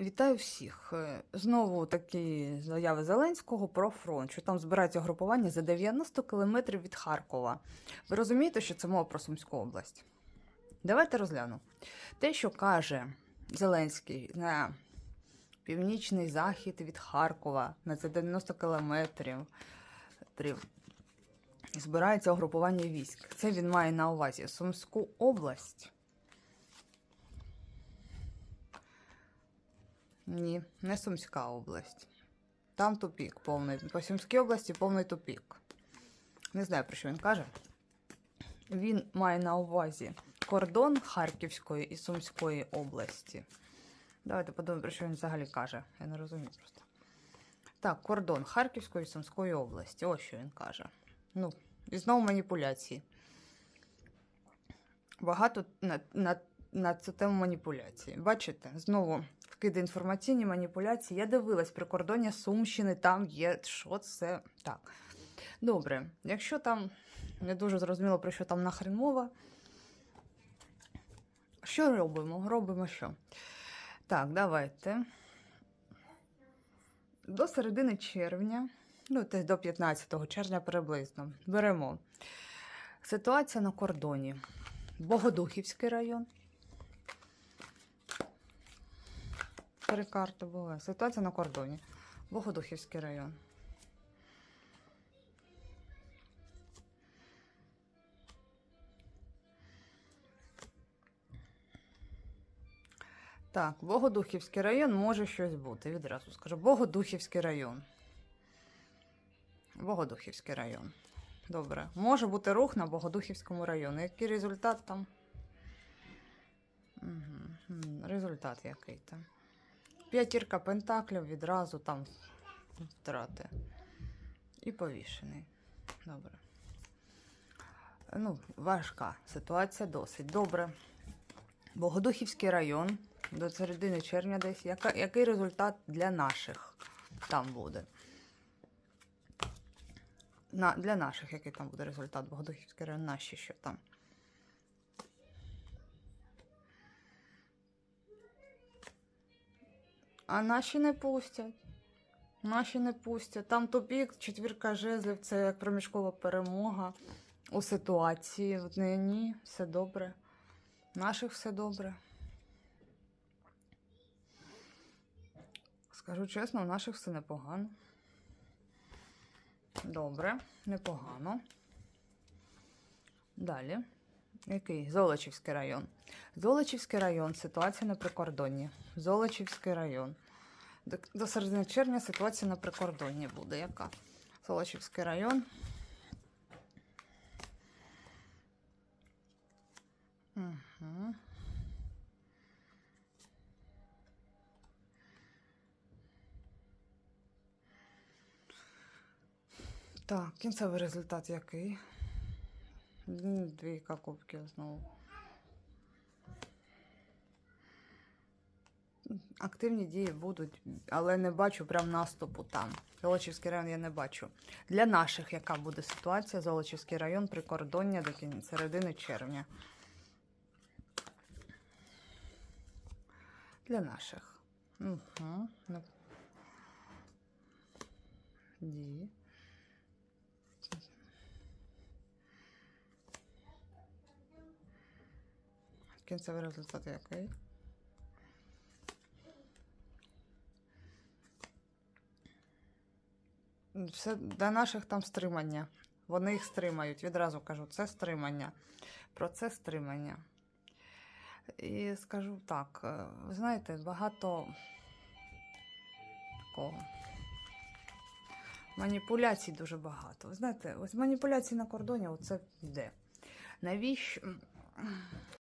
Вітаю всіх. Е, Знову такі заяви Зеленського про фронт, що там збирається групування за 90 кілометрів від Харкова. Ви розумієте, що це мова про Сумську область? Давайте розгляну. Те, що каже Зеленський на північний захід від Харкова на це 90 кілометрів. Збирається угрупування військ. Це він має на увазі Сумську область. Ні, не Сумська область. Там тупік повний. По Сумській області повний тупік. Не знаю, про що він каже. Він має на увазі кордон Харківської і Сумської області. Давайте подумаємо, про що він взагалі каже. Я не розумію просто. Так, кордон Харківської і Сумської області. Ось що він каже. Ну, і знову маніпуляції. Багато на, на, на цю тему маніпуляції. Бачите, знову вкиди інформаційні маніпуляції. Я дивилась прикордоння Сумщини, там є що це так. Добре, якщо там не дуже зрозуміло, про що там нахрен мова. Що робимо? Робимо що? Так, давайте. До середини червня, ну, десь до 15 червня приблизно, беремо. Ситуація на кордоні. Богодухівський район. Три карти були. Ситуація на кордоні. Богодухівський район. Так, Богодухівський район може щось бути. Відразу скажу. Богодухівський район. Богодухівський район. Добре. Може бути рух на Богодухівському районі. Який результат там? Угу. Результат який там? П'ятірка пентаклів відразу там втрати. І повішений. Добре. Ну, важка ситуація досить. Добре. Богодухівський район до середини червня десь. Яка, який результат для наших там буде? На, для наших, який там буде результат Богодухівський район, наші що там? А наші не пустять. Наші не пустять. Там тупік, четвірка жезлів, це як проміжкова перемога у ситуації. От не, ні, все добре. Наших все добре. Скажу чесно, у наших все непогано. Добре, непогано. Далі. Який? Золочівський район. Золочівський район. Ситуація на прикордонні. Золочівський район. До, середини червня ситуація на прикордонні буде. Яка? Золочівський район. Угу. Так, кінцевий результат який? М, Двійка кубків знову. Активні дії будуть, але не бачу прям наступу там. Золочівський район я не бачу. Для наших яка буде ситуація? Золочівський район прикордоння до кін- середини червня. Для наших. Угу. Дії. Кінцевий результат який? Все для наших там стримання. Вони їх стримають. Відразу кажу, це стримання. Процес стримання. І скажу так, е, ви знаєте, багато такого. Маніпуляцій дуже багато. Ви знаєте, ось маніпуляції на кордоні, оце йде. Навіщо?